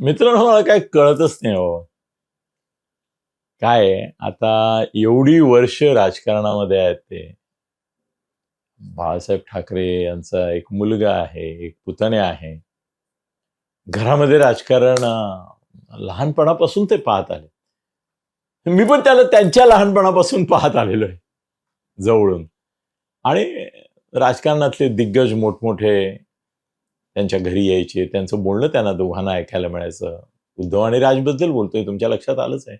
मित्रांनो मला काय कळतच नाही हो. काय आता एवढी वर्ष राजकारणामध्ये आहेत ते. बाळासाहेब ठाकरे यांचा एक मुलगा आहे एक पुतणे आहे. घरामध्ये राजकारण लहानपणापासून ते पाहत आले. मी पण त्याला त्यांच्या लहानपणापासून पाहत आलेलो आहे जवळून. आणि राजकारणातले दिग्गज मोठमोठे त्यांच्या घरी यायचे त्यांचं बोलणं त्यांना दोघांना ऐकायला मिळायचं. उद्धव आणि राजबद्दल बोलतोय तुमच्या लक्षात आलंच आहे.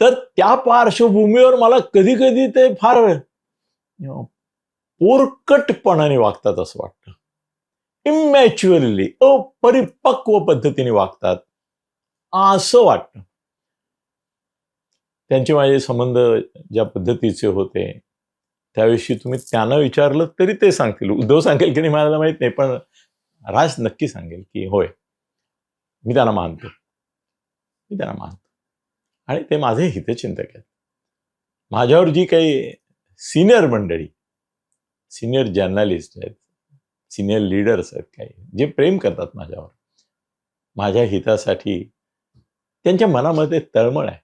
तर त्या पार्श्वभूमीवर मला कधी कधी ते फार पोरकटपणाने वागतात असं वाटतं. इमॅच्युअरली अपरिपक्व पद्धतीने वागतात. असं वाटतं. त्यांचे माझे संबंध ज्या पद्धतीचे होते त्याविषयी तुम्ही त्यांना विचारलं तरी ते सांगतील. उद्धव सांगेल की नाही मला माहीत नाही पण राज नक्की सांगेल की होय मी त्यांना मानतो. मी त्यांना मानतो. आणि ते माझे हितचिंतक आहेत. माझ्यावर जी काही सिनियर मंडळी सिनियर जर्नलिस्ट आहेत सिनियर लीडर्स आहेत काही जे प्रेम करतात माझ्यावर माझ्या हितासाठी त्यांच्या मनामध्ये तळमळ आहे.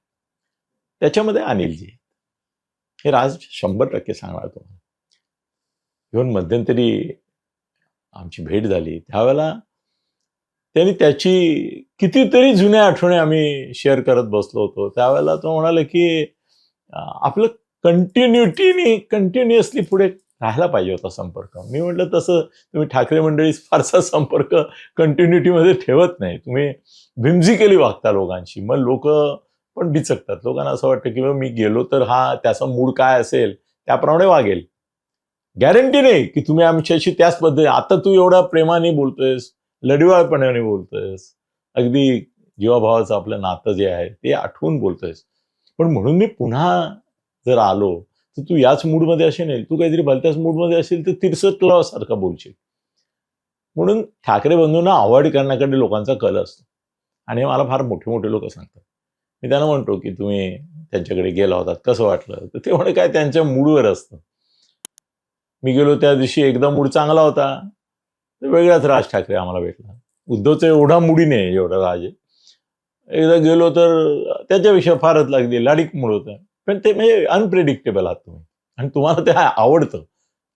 त्याच्यामध्ये अनिलजी हे राज शंभर टक्के सांगणार तुम्हाला. इव्हन मध्यंतरी आमची भेट झाली. त्यावेळेला त्यांनी त्याची कितीतरी जुन्या आठवणी आम्ही शेअर करत बसलो होतो. त्यावेळेला तो म्हणाला की आपलं कंटिन्युटीने कंटिन्युअसली पुढे राहायला पाहिजे होता संपर्क. मी म्हटलं तसं तुम्ही ठाकरे मंडळी फारसा संपर्क कंटिन्युटीमध्ये ठेवत नाही. तुम्ही व्हिम्झिकली वागता लोकांशी. मग लोक पण बिचकतात. लोकांना असं वाटतं की मी गेलो तर हा त्याचा मूड काय असेल त्याप्रमाणे वागेल. गॅरंटी नाही की तुम्ही आमच्याशी त्याच पद्धती आता तू एवढा प्रेमाने बोलतोयस लढिवाळपणाने बोलतोयस. अगदी जीवाभावाचं आपलं नातं जे आहे ते आठवून बोलतोयस. पण म्हणून मी पुन्हा जर आलो तर तू याच मूडमध्ये असे नाही. तू काहीतरी भलत्याच मूडमध्ये असेल तर तिरसटलासारखा बोलशील. म्हणून ठाकरे बंधूंना अवॉइड करण्याकडे लोकांचा कल असतो. आणि हे मला फार मोठे मोठे लोक सांगतात. मी त्यांना म्हणतो की तुम्ही त्यांच्याकडे गेला होतात कसं वाटलं? तर ते म्हणे काय त्यांच्या मूडवर असतं. मी गेलो त्या दिवशी एकदा मूड चांगला होता. तर वेगळाच राज ठाकरे आम्हाला भेटला. उद्धवचं एवढा मुडी नाही एवढा राज आहे. एकदा गेलो तर त्याच्याविषयी फारच लागली लाडीक मूड होतं. पण ते म्हणजे अनप्रेडिक्टेबल आहात तुम्ही. आणि तुम्हाला ते आवडतं.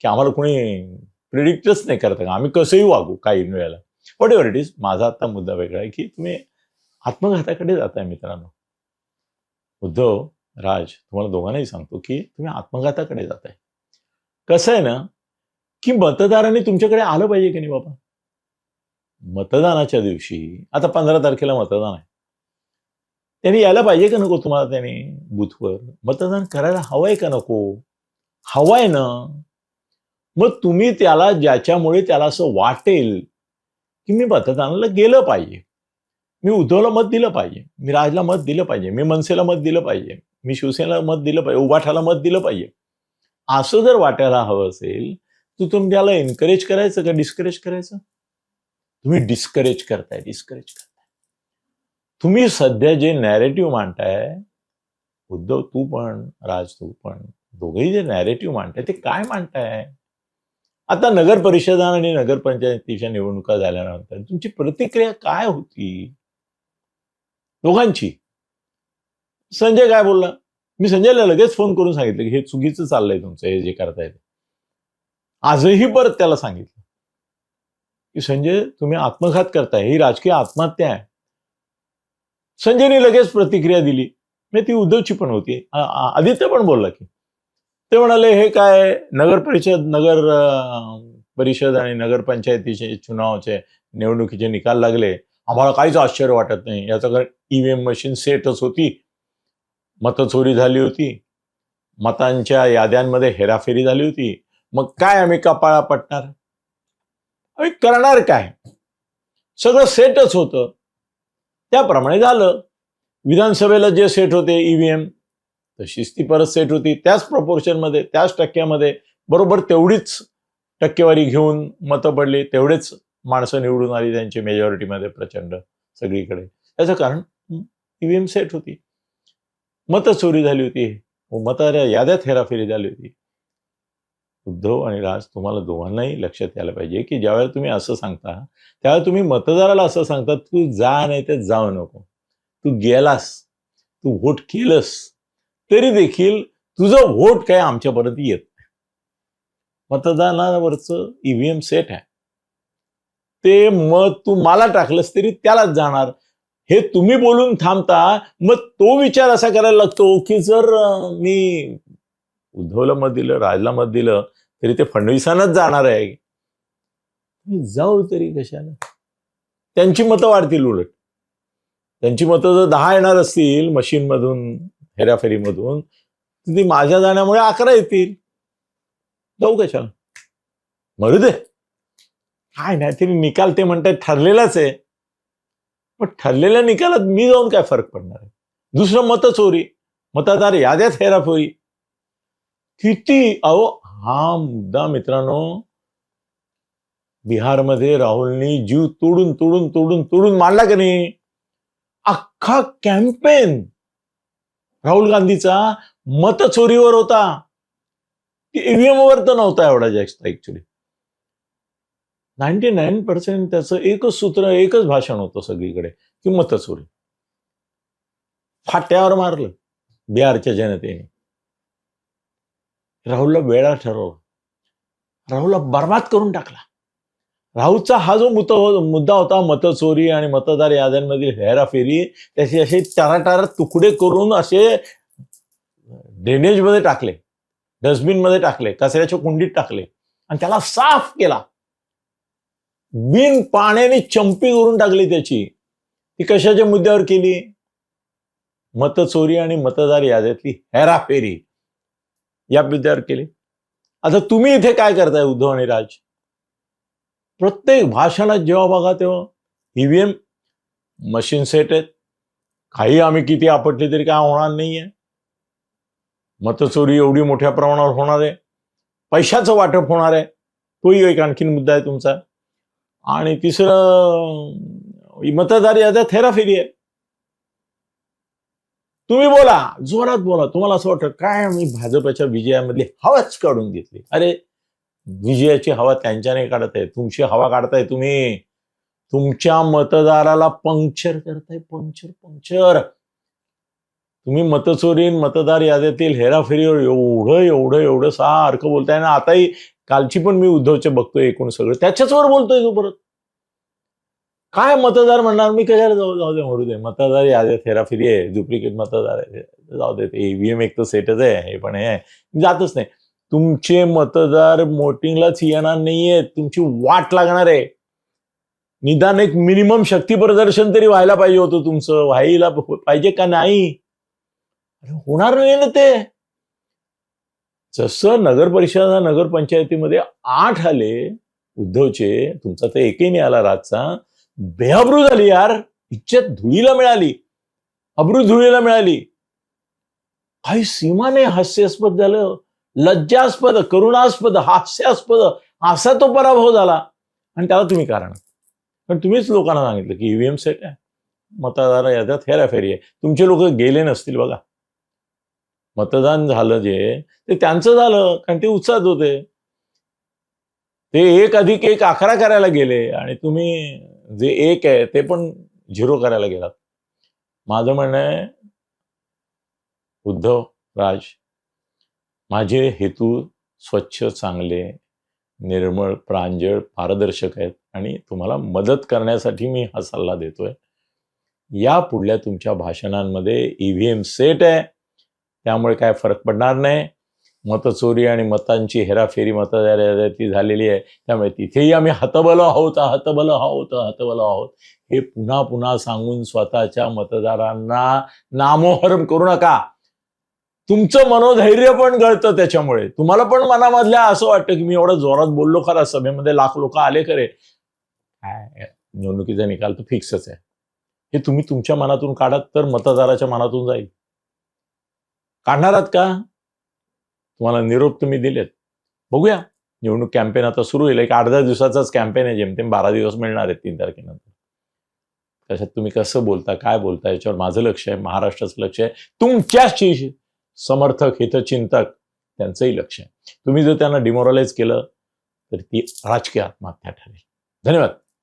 की आम्हाला कोणी प्रिडिक्टच नाही करता. का आम्ही कसंही वागू काही वेळेला. वॉट एव्हर इट इज माझा आता मुद्दा वेगळा आहे की तुम्ही आत्मघाताकडे जाताय मित्रांनो. उद्धव राज तुम्हाला दोघांनाही सांगतो की तुम्ही आत्मघाताकडे जाताय. कसं आहे ना की मतदारांनी तुमच्याकडे आलं पाहिजे की नाही बाबा? मतदानाच्या दिवशी आता पंधरा तारखेला मतदान आहे. त्यांनी यायला पाहिजे का नको तुम्हाला त्यांनी बूथवर? मतदान करायला हवंय का नको? हवंय ना. मग तुम्ही त्याला ज्याच्यामुळे त्याला असं वाटेल की मी मतदानाला गेलं पाहिजे. मी उद्धवला मत दिलं पाहिजे. मी राजला मत दिलं पाहिजे. मी मनसेला मत दिलं पाहिजे. मी शिवसेनेला मत दिलं पाहिजे. उभाठाला मत दिलं पाहिजे. असं जर वाटायला हवं असेल तर तुम्ही त्याला एनकरेज करायचं का डिस्करेज करायचं? तुम्ही डिस्करेज करताय डिस्करेज करताय. तुम्ही सध्या जे नॅरेटिव्ह मांडताय उद्धव तू पण राज तू पण दोघेही जे नॅरेटिव्ह मांडताय ते काय मांडताय? आता नगर परिषदा आणि नगरपंचायतीच्या निवडणुका झाल्यानंतर तुमची प्रतिक्रिया काय होती? दोघांची. संजय काय बोलला? मी संजयला लगेच फोन करून सांगितलं की हे चुकीचं चाललंय तुमचं हे जे करताय ते. आजही परत त्याला सांगितलं की संजय तुम्ही आत्मघात करताय ही राजकीय आत्महत्या आहे. संजयने लगेच प्रतिक्रिया दिली. मी ती उद्धवची पण होती. आदित्य पण बोलला की. ते म्हणाले हे काय नगर परिषद नगर परिषद आणि नगरपंचायतीचे चुनावचे निवडणुकीचे निकाल लागले. आम्हाला काहीच आश्चर्य वाटत नाही. याचं कारण ईव्हीएम मशीन सेटच होती. मतचोरी झाली होती. मतांच्या याद्यांमध्ये हेराफेरी झाली होती. मग काय आम्ही कपाळा पटणार आम्ही करणार काय? सगळं सेटच होतं. त्याप्रमाणे झालं. विधानसभेला जे सेट होते ईव्हीएम तशीच ती परत सेट होती. त्याच प्रपोर्शनमध्ये त्याच टक्क्यामध्ये बरोबर तेवढीच टक्केवारी घेऊन मतं पडली तेवढेच माणसं निवडून आली त्यांची मेजॉरिटीमध्ये प्रचंड सगळीकडे. त्याचं कारण ईव्हीएम सेट होती. मतं चोरी झाली होती. मत याद्यात हेराफेरी झाली होती. उद्धव आणि राज तुम्हाला दोघांनाही लक्षात यायला पाहिजे की ज्यावेळेला तुम्ही असं सांगता त्यावेळेला तुम्ही मतदाराला असं सांगता तू जा नाही तर जाऊ नको. तू गेलास. तू व्होट केलंस. तरी देखील तुझं व्होट काय आमच्यापर्यंत येत नाही. मतदानावरचं ईव्हीएम सेट आहे. ते मत तू मला टाकलंस तरी त्यालाच जाणार. हे तुम्ही बोलून थांबता मग तो विचार असा करायला लागतो की जर मी उद्धवला मत दिलं राजला मत दिलं तरी ते फडणवीसांनाच जाणार आहे. जाऊ तरी कशाला? त्यांची मतं वाढतील उलट. त्यांची मतं जर दहा येणार असतील मशीनमधून हेराफेरीमधून तर ती माझ्या जाण्यामुळे अकरा येतील. जाऊ कशाला? मरू दे. काय नाही तरी निकाल ते म्हणतात ठरलेलाच आहे. पण ठरलेल्या निकालात मी जाऊन काय फरक पडणार आहे? दुसरं मतचोरी मतदार याद्यात हेराफेरी. किती अहो हा मुद्दा मित्रांनो बिहारमध्ये राहुलनी जीव तोडून तोडून तोडून तोडून मांडला का नाही? अख्खा कॅम्पेन राहुल गांधीचा मतचोरीवर होता. ईव्हीएम वर तर नव्हता एवढा जास्त ऍक्च्युली नाईन्टी नाईन पर्सेंट त्याचं एकच सूत्र एकच भाषण होतं सगळीकडे की मतचोरी फाट्यावर मारलं बिहारच्या जनतेने. राहुलला वेळा ठरवला. राहुलला बर्बाद करून टाकला. राहुलचा हा जो मुत मुद्दा होता मतचोरी आणि मतदार याद्यांमधील हेराफेरी त्याचे असे टाराटार तुकडे करून असे ड्रेनेजमध्ये टाकले डस्टबिनमध्ये टाकले कचऱ्याच्या कुंडीत टाकले आणि त्याला साफ केला. बिन पाण्याने चंपी करून टाकली त्याची. ती कशाच्या मुद्द्यावर केली? मतचोरी आणि मतदार याद्यातली हेराफेरी. या मुद्द्यावर केली. आता तुम्ही इथे काय करताय उद्धव आणि राज? प्रत्येक भाषणात जेव्हा बघा तेव्हा ईव्हीएम मशीन सेट आहेत. काही आम्ही किती आपटले तरी काय होणार नाहीये. मतचोरी एवढी मोठ्या प्रमाणावर होणार आहे. पैशाचं वाटप होणार आहे. तोही एक आणखीन मुद्दा आहे तुमचा. आणि तिसरं मतदार याद्यात थेराफेरी आहे तुम्ही बोला जोरात बोला. तुम्हाला असं वाटतं काय मी भाजपच्या विजयामधली हवाच काढून घेतली? अरे विजयाची हवा त्यांच्याने नाही आहे. तुमची हवा काढताय तुम्ही. तुमच्या मतदाराला पंक्चर करताय पंक्चर पंक्चर. तुम्ही मतचोरी मतदार यादेतील हेराफेरीवर एवढं एवढं एवढं सारखं बोलताय. ना आताही कालची पण मी उद्धवचे बघतोय एकूण सगळं. त्याच्याचवर बोलतोय तू परत. काय मतदार म्हणणार? मी कशाला जाऊ जाऊ दे मरू दे. मतदार आहे फेराफेरी आहे. डुप्लिकेट मतदार आहे. जाऊ दे. ईव्हीएम एक तर सेटच आहे. हे पण हे आहे. जातच नाही. तुमचे मतदार वोटिंगलाच येणार नाहीये. तुमची वाट लागणार आहे. निदान एक मिनिमम शक्ती प्रदर्शन तरी व्हायला पाहिजे होतं तुमचं. व्हायला पाहिजे का नाही? होणार नाही ना ते. जसं नगर परिषद नगरपंचायतीमध्ये आठ आले उद्धवचे तुमचा तर एकही नाही आला राजचा बेअब्रू झाली यार. इज्जत धुळीला मिळाली. अब्रू धुळीला मिळाली. काही सीमाने हास्यास्पद झालं. लज्जास्पद करुणास्पद हास्यास्पद असा तो पराभव झाला. आणि त्याला तुम्ही कारण. पण तुम्हीच लोकांना सांगितलं की ईव्हीएम सेट आहे. मतदार याद्यात हेराफेरी आहे. तुमचे लोक गेले नसतील बघा. मतदान झालं जे ते त्यांचं झालं कारण ते उत्साहात होते. ते एक अधिक एक अकरा करायला गेले आणि तुम्ही जे एक आहे ते पण झिरो करायला गेलात. माझं म्हणणं आहे उद्धव राज माझे हेतू स्वच्छ चांगले निर्मळ प्रांजळ पारदर्शक आहेत आणि तुम्हाला मदत करण्यासाठी मी हा सल्ला देतोय. या पुढल्या तुमच्या भाषणांमध्ये ईव्हीएम सेट आहे. त्यामुळे काय फरक पडणार नाही. मतचोरी आणि मतांची हेराफेरी मतदार ती झालेली आहे त्यामुळे तिथेही आम्ही हतबल आहोत हतबल आहोत हतबल आहोत. हे पुन्हा पुन्हा सांगून स्वतःच्या मतदारांना नामोहरम करू नका. तुमचं मनोधैर्य पण गळतं त्याच्यामुळे. तुम्हाला पण मनामधल्या असं वाटतं की मी एवढं जोरात बोललो खरा सभेमध्ये लाख लोक आले खरे. काय? निवडणुकीचा निकाल तर फिक्सच आहे. हे तुम्ही तुमच्या मनातून काढात तर मतदाराच्या मनातून जाईल. काढणार आहात का? तुम्हाला निरोप तुम्ही दिलेत. बघूया. निवडणूक कॅम्पेन आता सुरू होईल. एक आठ दहा दिवसाचाच कॅम्पेन आहे जेमतेम बारा दिवस मिळणार आहेत तीन तारखेनंतर. त्याच्यात तुम्ही कसं बोलता काय बोलता याच्यावर माझं लक्ष आहे महाराष्ट्राचं लक्ष आहे. तुमच्याशी समर्थक हितचिंतक त्यांचंही लक्ष आहे. तुम्ही जर त्यांना डिमोरलाइज केलं तर ती राजकीय आत्महत्या ठरेल. धन्यवाद.